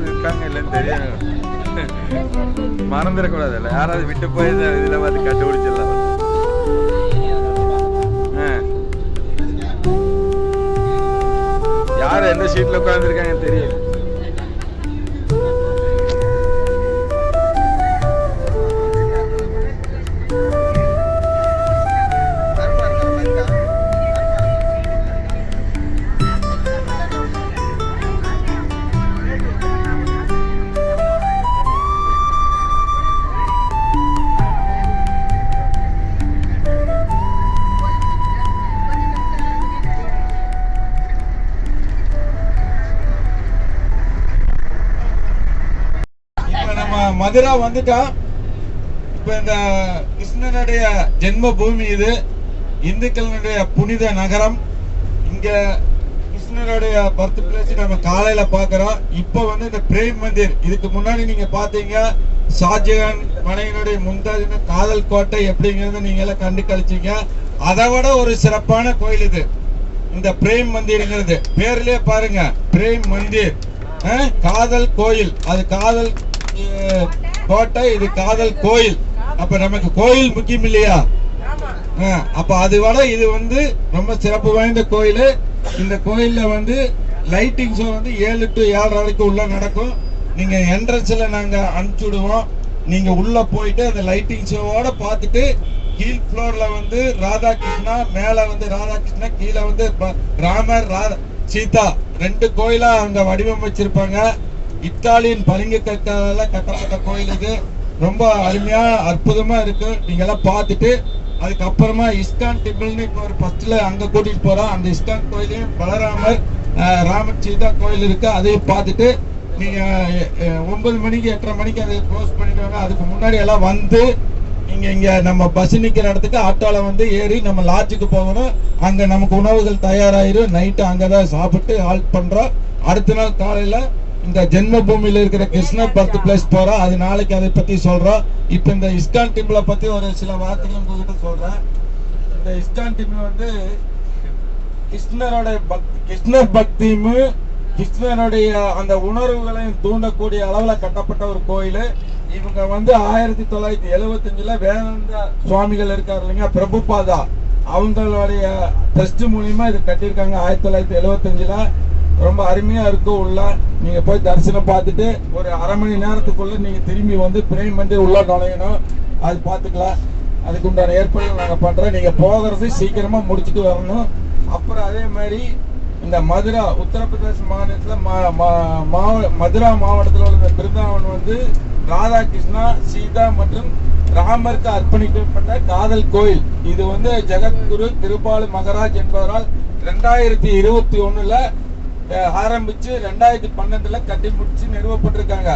யாராவது இருக்காங்க இல்லைன்னு தெரியணும் மறந்துடக்கூடாது இல்லை யாராவது விட்டு போய் இதில் பார்த்து கண்டுபிடிச்சிடலாம். யார் எந்த சீட்டில் உட்காந்துருக்காங்கன்னு தெரியல. மதுரா வந்துட்டா இப்ப இந்த கிருஷ்ணனுடைய ஜென்ம பூமி இது இந்துக்களுடைய புனித நகரம். இங்க கிருஷ்ணனுடைய பர்த் பிளேஸ் நம்ம காலையில பாக்குறோம். இப்ப வந்து இந்த பிரேம் மந்திர். இதுக்கு முன்னாடி நீங்க பாத்தீங்க ஷாஜகான் மனைவினுடைய முந்தாஜின காதல் கோட்டை எப்படிங்கிறத நீங்க எல்லாம் கண்டு கழிச்சீங்க. அதை விட ஒரு சிறப்பான கோயில் இது. இந்த பிரேம் மந்திர்ங்கிறது. பேர்லயே பாருங்க பிரேம் மந்திர். காதல் கோயில். அது காதல் கோட்டை இது காதல் கோயில். அப்ப நமக்கு கோயில் முக்கியம் இல்லையா? அப்ப அது விட இது வந்து ரொம்ப சிறப்பு வாய்ந்த கோயில். இந்த கோயில்ல வந்து லைட்டிங் ஷோ வந்து ஏழு டு ஏழரை வரைக்கும் உள்ள நடக்கும். நீங்க என்ட்ரன்ஸ்ல நாங்க அனுப்பிச்சு விடுவோம் நீங்க உள்ள போயிட்டு அந்த லைட்டிங் ஷோவோட பார்த்துட்டு கீழ் ஃப்ளோர்ல வந்து ராதா கிருஷ்ணா மேல வந்து ராதாகிருஷ்ணா கீழே வந்து ராமர் ராதா சீதா. ரெண்டு கோயிலா அங்க வடிவமைச்சிருப்பாங்க இத்தாலியன் பளிங்கு கற்கால கட்டப்பட்ட கோயில் இது. ரொம்ப அருமையா அற்புதமா இருக்கு. நீங்க எல்லாம் பார்த்துட்டு அதுக்கப்புறமா இஸ்கான் டெம்பிள்னு இப்போ ஒரு ஃபர்ஸ்ட்ல அங்க கூட்டிட்டு போறோம். அந்த இஸ்கான் கோயிலையும் பலராமர் ராமர் சீதா கோயில் இருக்கு. அதையும் பார்த்துட்டு நீங்க ஒன்பது மணிக்கு எட்டரை மணிக்கு அதை க்ளோஸ் பண்ணிடுவாங்க அதுக்கு முன்னாடி எல்லாம் வந்து நீங்க இங்க நம்ம பஸ் நிக்கிற இடத்துக்கு ஆட்டோல வந்து ஏறி நம்ம லாட்ஜுக்கு போகணும். அங்க நமக்கு உணவுகள் தயாராயிரும். நைட்டு அங்கதான் சாப்பிட்டு ஹால்ட் பண்றோம். அடுத்த நாள் காலையில இந்த ஜென்ம பூமியில இருக்கிற கிருஷ்ணர் பர்த் பிளேஸ் போறோம் அது நாளைக்கு அதை பத்தி சொல்றோம் இப்ப இந்த இஸ்கான் டெம்பிளை பத்தி ஒரு சில வார்த்தைகள் உங்ககிட்ட சொல்றேன். இந்த இஸ்கான் டெம்பிள் வந்து கிருஷ்ணரோட பக்தி கிருஷ்ணர் பக்தியும் கிருஷ்ணருடைய அந்த உணர்வுகளையும் தூண்டக்கூடிய அளவுல கட்டப்பட்ட ஒரு கோயில். இவங்க வந்து ஆயிரத்தி தொள்ளாயிரத்தி எழுவத்தஞ்சுல வேதாந்த சுவாமிகள் இருக்காரு இல்லைங்க பிரபுபாதா. அவங்களுடைய ட்ரஸ்ட் மூலியமா இது கட்டியிருக்காங்க ஆயிரத்தி தொள்ளாயிரத்தி எழுவத்தஞ்சுல. ரொம்ப அருமையா இருக்கும் உள்ள. நீங்க போய் தரிசனம் பார்த்துட்டு ஒரு அரை மணி நேரத்துக்குள்ள நீங்க திரும்பி வந்து பிரேம் பண்ணி உள்ள நுழையணும். அது பார்த்துக்கலாம். அதுக்கு உண்டான ஏற்பாடுகள் நாங்க பண்றோம். நீங்க போகிறது சீக்கிரமா முடிச்சுட்டு வரணும். அப்புறம் அதே மாதிரி இந்த மதுரா உத்தரப்பிரதேச மாநிலத்துல மா மாவ- மதுரா மாவட்டத்தில் உள்ள இந்த பிருந்தாவன் வந்து ராதாகிருஷ்ணா சீதா மற்றும் ராமருக்கு அர்ப்பணிக்கப்பட்ட காதல் கோயில். இது வந்து ஜெகத்குரு திருபாலு மகராஜ் என்பவரால் ரெண்டாயிரத்தி இருபத்தி ஒண்ணுல ஆரம்பிச்சு ரெண்டாயிரத்தி பன்னெண்டுல கட்டி முடிச்சு நிறுவப்பட்டிருக்காங்க.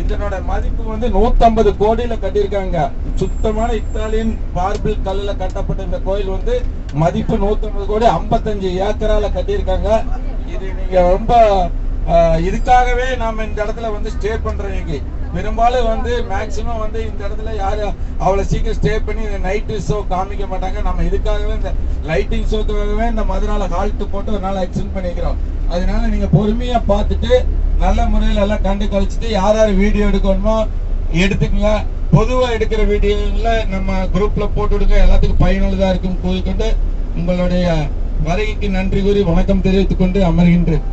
இதனோட மதிப்பு வந்து 150 கோடியில கட்டியிருக்காங்க. சுத்தமான இத்தாலியன் பார்பிள் கல்லுல கட்டப்பட்ட இந்த கோயில் வந்து மதிப்பு 150 கோடி 55 ஏக்கரால கட்டியிருக்காங்க. இது நீங்க ரொம்ப இதுக்காகவே நாம இந்த இடத்துல வந்து ஸ்டே பண்றோம் இன்னைக்கு. பெரும்பாலும் வந்து மேக்சிமம் வந்து இந்த இடத்துல யாரு அவ்வளவு சீக்கிரம் ஸ்டே பண்ணி இந்த நைட்டு ஷோ காமிக்க மாட்டாங்க. நம்ம இதுக்காகவே இந்த லைட்டிங் ஷோக்காகவே இந்த மதுரால ஹால்ட்டு போட்டு ஒரு நாள் எக்ஸ்டெண்ட் பண்ணிக்கிறோம். அதனால நீங்க பொறுமையா பார்த்துட்டு நல்ல முறையில் எல்லாம் கண்டு கழிச்சுட்டு யார் யார் வீடியோ எடுக்கணுமோ எடுத்துக்கங்க. பொதுவாக எடுக்கிற வீடியோல நம்ம குரூப்ல போட்டு விடுங்க. எல்லாத்துக்கும் பயனுள்ளதாக இருக்கும். கூறிக்கொண்டு உங்களுடைய வருகைக்கு நன்றி கூறி வணக்கம் தெரிவித்துக் கொண்டு அமர்கின்றேன்.